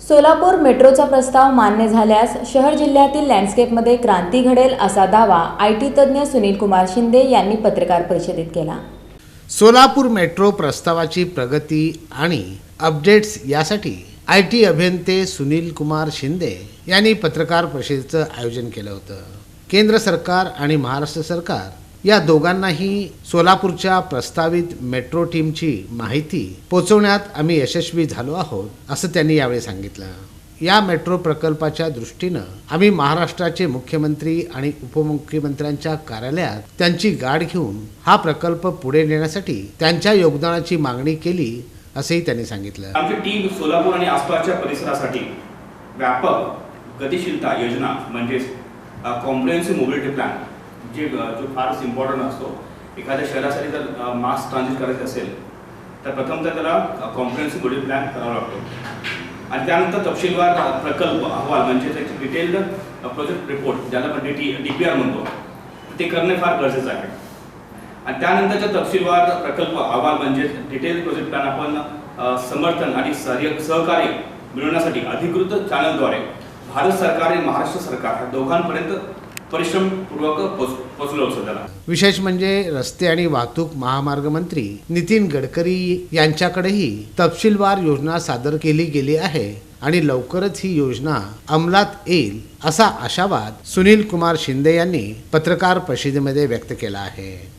सोलापूर मेट्रोचा प्रस्ताव मान्य झाल्यास शहर जिल्ह्यातील लँडस्केपमध्ये क्रांती घडेल असा दावा आय टी तज्ज्ञ सुनील कुमार शिंदे यांनी पत्रकार परिषदेत केला. सोलापूर मेट्रो प्रस्तावाची प्रगती आणि अपडेट्स यासाठी आय टी अभियंते सुनील कुमार शिंदे यांनी पत्रकार परिषदेचं आयोजन केलं होतं. केंद्र सरकार आणि महाराष्ट्र सरकार या दोघांनाही सोलापूरच्या प्रस्तावित मेट्रो टीमची माहिती पोचवण्यात आम्ही यशस्वी झालो आहोत असं त्यांनी यावेळी सांगितलं. या मेट्रो प्रकल्पाच्या दृष्टीनं आम्ही महाराष्ट्राचे मुख्यमंत्री आणि उपमुख्यमंत्र्यांच्या कार्यालयात त्यांची गाठ घेऊन हा प्रकल्प पुढे नेण्यासाठी त्यांच्या योगदानाची मागणी केली असंही त्यांनी सांगितलं. आमची टीम सोलापूर आणि आसपासच्या परिसरासाठी व्यापक गतिशीलता योजना म्हणजेच कॉम्प्रिहेन्सिव्ह मोबिलिटी प्लॅन जे जो फारच इम्पॉर्टंट असतो. एखाद्या शहरासाठी जर मास ट्रान्झिट करायचं असेल तर प्रथम तर त्याला कॉम्प्रिहेन्सिव्ह मोबिलिटी प्लॅन करावा लागतो. आणि त्यानंतर तपशीलवार प्रकल्प अहवाल म्हणजे त्याची डिटेल्ड प्रोजेक्ट रिपोर्ट ज्याला आपण D T D P R म्हणतो ते करणे फार गरजेचं आहे. आणि त्यानंतरच्या तपशीलवार प्रकल्प अहवाल म्हणजे डिटेल प्रोजेक्ट प्लॅन आपण समर्थन आणि सहय सहकार्य मिळवण्यासाठी अधिकृत चॅनलद्वारे भारत सरकार आणि महाराष्ट्र सरकार या दोघांपर्यंत परिश्रमपूर्वक पोचलो त्याला विशेष म्हणजे रस्ते आणि वाहतूक महामार्ग मंत्री नितीन गडकरी यांच्याकडेही तपशीलवार योजना सादर केली गेली आहे आणि लवकरच ही योजना अंमलात येईल असा आशावाद सुनील कुमार शिंदे यांनी पत्रकार परिषदेमध्ये व्यक्त केला आहे.